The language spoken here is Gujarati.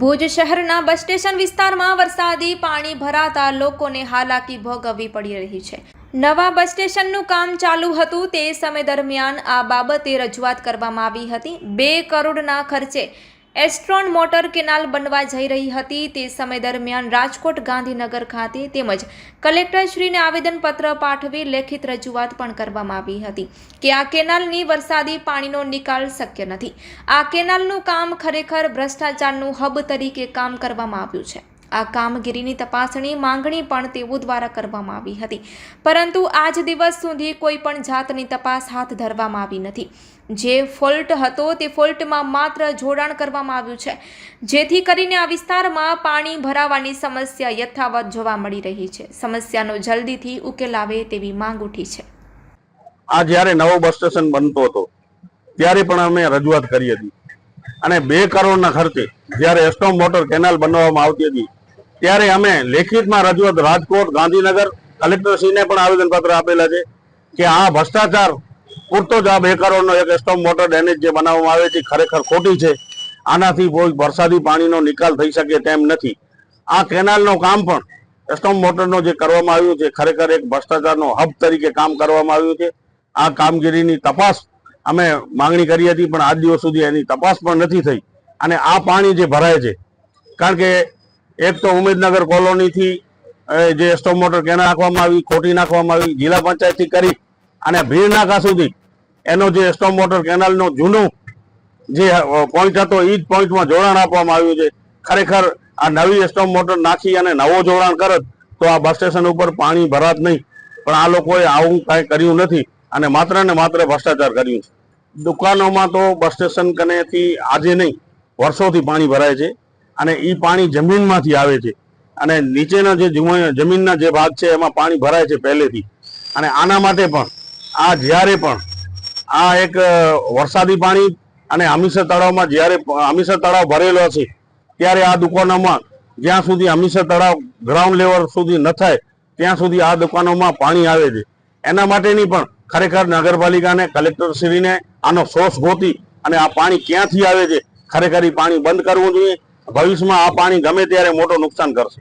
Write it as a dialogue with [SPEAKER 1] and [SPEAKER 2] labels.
[SPEAKER 1] ભુજ શહેરના બસ સ્ટેશન વિસ્તારમાં વરસાદી પાણી ભરાતા લોકોને હાલાકી ભોગવવી પડી રહી છે. નવા બસ સ્ટેશનનું કામ ચાલુ હતું તે સમય દરમિયાન આ બાબતે રજૂઆત કરવામાં આવી હતી. બે કરોડના ખર્ચે એસ્ટ્રોન મોટર કેનાલ બનવા જઈ રહી હતી. તે સમય દરમિયાન રાજકોટ ગાંધીનગર ખાતે તેમજ કલેક્ટરશ્રીને આવેદનપત્ર પાઠવી લેખિત રજૂઆત પણ કરવામાં આવી હતી કે આ કેનાલની વરસાદી પાણીનો નિકાલ શક્ય નથી. આ કેનાલનું કામ ખરેખર ભ્રષ્ટાચારનું હબ તરીકે કામ કરવામાં આવ્યું છે. આ કામગીરીની તપાસણી માંગણી પણ તેઓ દ્વારા કરવામાં આવી હતી. પરંતુ આજ દિવસ સુધી કોઈ પણ જાતની તપાસ હાથ ધરવામાં આવી નથી. જે ફોલ્ટ હતો તે ફોલ્ટમાં માત્ર જોડાણ કરવામાં આવ્યું છે. જેથી કરીને આ વિસ્તારમાં પાણી ભરાવાની સમસ્યા યથાવત જોવા મળી રહી છે. સમસ્યાનો જલ્દીથી ઉકેલ આવે તેવી માંગ ઉઠી છે.
[SPEAKER 2] આ જ્યારે નવો બસ સ્ટેશન બનતો હતો, ત્યારે પણ અમે રજૂઆત કરી હતી. અને બે કરોડના ખર્ચે જ્યારે એસ્ટોમ મોટર કેનાલ બનાવવામાં આવતી હતી ત્યારે અમે લેખિતમાં રજૂઆત રાજકોટ, ગાંધીનગર કલેક્ટરશ્રીને પણ આવેદનપત્ર આપેલા છે કે આ ભ્રષ્ટાચાર પૂરતો જ આ બે કરોડનો એક સ્ટોમ મોટર ડેમેજ જે બનાવવામાં આવે છે, ખરેખર ખોટી છે. આનાથી કોઈ વરસાદી પાણીનો નિકાલ થઈ શકે તેમ નથી. આ કેનાલનું કામ પણ સ્ટોમ મોટરનો જે કરવામાં આવ્યું છે, ખરેખર એક ભ્રષ્ટાચારનો હબ તરીકે કામ કરવામાં આવ્યું છે. આ કામગીરીની તપાસ અમે માંગણી કરી હતી પણ આજ દિવસ સુધી એની તપાસ પણ નથી થઈ. અને આ પાણી જે ભરાય છે, કારણ કે એક તો ઉમેદનગર કોલોનીથી જે સ્ટોપ મોટર કેનાલ નાખવામાં આવી, ખોટી નાખવામાં આવી, જિલ્લા પંચાયતથી કરી અને ભીડ નાકા સુધી એનો જે સ્ટોપ મોટર કેનાલનો જૂનો જે પોઈન્ટ હતો એ જ પોઈન્ટમાં જોડાણ આપવામાં આવ્યું છે. ખરેખર આ નવી સ્ટોપ મોટર નાખી અને નવો જોડાણ કરત તો આ બસ સ્ટેશન ઉપર પાણી ભરાત નહીં. પણ આ લોકોએ આવું કાંઈ કર્યું નથી અને માત્ર ને માત્ર ભ્રષ્ટાચાર કર્યું છે. દુકાનોમાં તો બસ સ્ટેશન કનેથી આજે નહીં, વર્ષોથી પાણી ભરાય છે. અને એ પાણી જમીનમાંથી આવે છે. અને નીચેના જે જમીનના જે ભાગ છે, એમાં પાણી ભરાય છે પહેલેથી. અને આના માટે પણ, આ જ્યારે પણ, આ એક વરસાદી પાણી અને હમીસર તળાવમાં જ્યારે હમીસર તળાવ ભરેલો છે ત્યારે આ દુકાનોમાં જ્યાં સુધી હમીસર તળાવ ગ્રાઉન્ડ લેવલ સુધી ન થાય, ત્યાં સુધી આ દુકાનોમાં પાણી આવે છે. એના માટેની પણ ખરેખર નગરપાલિકાને, કલેક્ટરશ્રીને આનો સોર્સ ગોતી અને આ પાણી ક્યાંથી આવે છે, ખરેખર એ પાણી બંધ કરવું જોઈએ ભવિષ્યમાં આ પાણી ગમે ત્યારે મોટો નુકસાન કરશે.